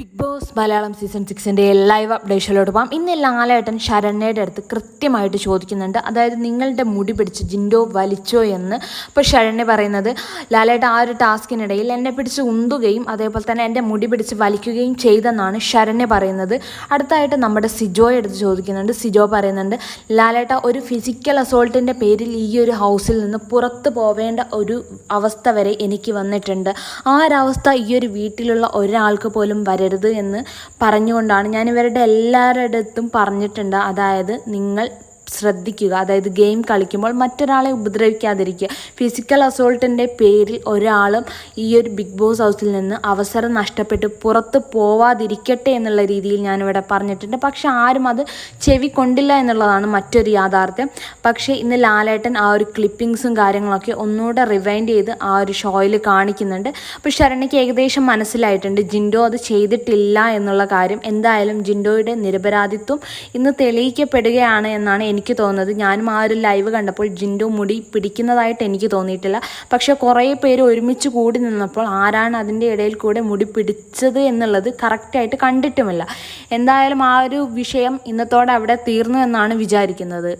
Big boss Malayalam season സിക്സിന്റെ live അപ്ഡേഷനിലോട്ട് പോകാം. ഇന്ന് ലാലേട്ടൻ ശരണ്യയുടെ അടുത്ത് കൃത്യമായിട്ട് ചോദിക്കുന്നുണ്ട്. അതായത് നിങ്ങളുടെ മുടി പിടിച്ച് ജിൻഡോ വലിച്ചോ എന്ന്. അപ്പോൾ ശരണ്യ പറയുന്നത് ലാലേട്ടൻ ആ ഒരു ടാസ്കിനിടയിൽ എന്നെ പിടിച്ച് ഉന്തുകയും അതേപോലെ തന്നെ എന്റെ മുടി പിടിച്ച് വലിക്കുകയും ചെയ്തെന്നാണ് ശരണ്യ പറയുന്നത്. അടുത്തായിട്ട് നമ്മുടെ സിജോയെ അടുത്ത് ചോദിക്കുന്നുണ്ട്. സിജോ പറയുന്നുണ്ട് ലാലേട്ട ഒരു ഫിസിക്കൽ അസോൾട്ടിന്റെ പേരിൽ ഈ ഒരു ഹൗസിൽ നിന്ന് പുറത്ത് പോവേണ്ട ഒരു അവസ്ഥ വരെ എനിക്ക് വന്നിട്ടുണ്ട്. ആ ഒരവസ്ഥ ഈ ഒരു വീട്ടിലുള്ള ഒരാൾക്ക് പോലും വരരുത്. എന്ന് പറഞ്ഞുകൊണ്ടാണ് ഞാൻ ഇവരുടെ എല്ലാവരുടെ അടുത്തും പറഞ്ഞിട്ടുണ്ട്. അതായത് നിങ്ങൾ ശ്രദ്ധിക്കുക. അതായത് ഗെയിം കളിക്കുമ്പോൾ മറ്റൊരാളെ ഉപദ്രവിക്കാതിരിക്കുക. ഫിസിക്കൽ അസോൾട്ടിന്റെ പേരിൽ ഒരാളും ഈ ഒരു ബിഗ് ബോസ് ഹൗസിൽ നിന്ന് അവസരം നഷ്ടപ്പെട്ട് പുറത്ത് പോവാതിരിക്കട്ടെ എന്നുള്ള രീതിയിൽ ഞാനിവിടെ പറഞ്ഞിട്ടുണ്ട്. പക്ഷെ ആരും അത് ചെവി കൊണ്ടില്ല എന്നുള്ളതാണ് മറ്റൊരു യാഥാർത്ഥ്യം. പക്ഷേ ഇന്ന് ലാലേട്ടൻ ആ ഒരു ക്ലിപ്പിങ്സും കാര്യങ്ങളൊക്കെ ഒന്നുകൂടെ റിവൈൻഡ് ചെയ്ത് ആ ഒരു ഷോയിൽ കാണിക്കുന്നുണ്ട്. അപ്പോൾ ശരണിക്ക് ഏകദേശം മനസ്സിലായിട്ടുണ്ട്. ജിൻഡോ അത് ചെയ്തിട്ടില്ല എന്നുള്ള കാര്യം. എന്തായാലും ജിൻഡോയുടെ നിരപരാധിത്വം ഇന്ന് തെളിയിക്കപ്പെടുകയാണ് എന്നാണ് എനിക്ക് തോന്നുന്നത്. ഞാനും ആ ഒരു ലൈവ് കണ്ടപ്പോൾ ജിൻഡു മുടി പിടിക്കുന്നതായിട്ട് എനിക്ക് തോന്നിയിട്ടില്ല. പക്ഷേ കുറേ പേര് ഒരുമിച്ച് കൂടി നിന്നപ്പോൾ ആരാണ് അതിന്റെ ഇടയിൽ കൂടെ മുടി പിടിച്ചത് എന്നുള്ളത് കറക്റ്റായിട്ട് കണ്ടിട്ടുമില്ല. എന്തായാലും ആ ഒരു വിഷയം ഇന്നത്തോടെ അവിടെ തീർന്നു എന്നാണ് വിചാരിക്കുന്നത്.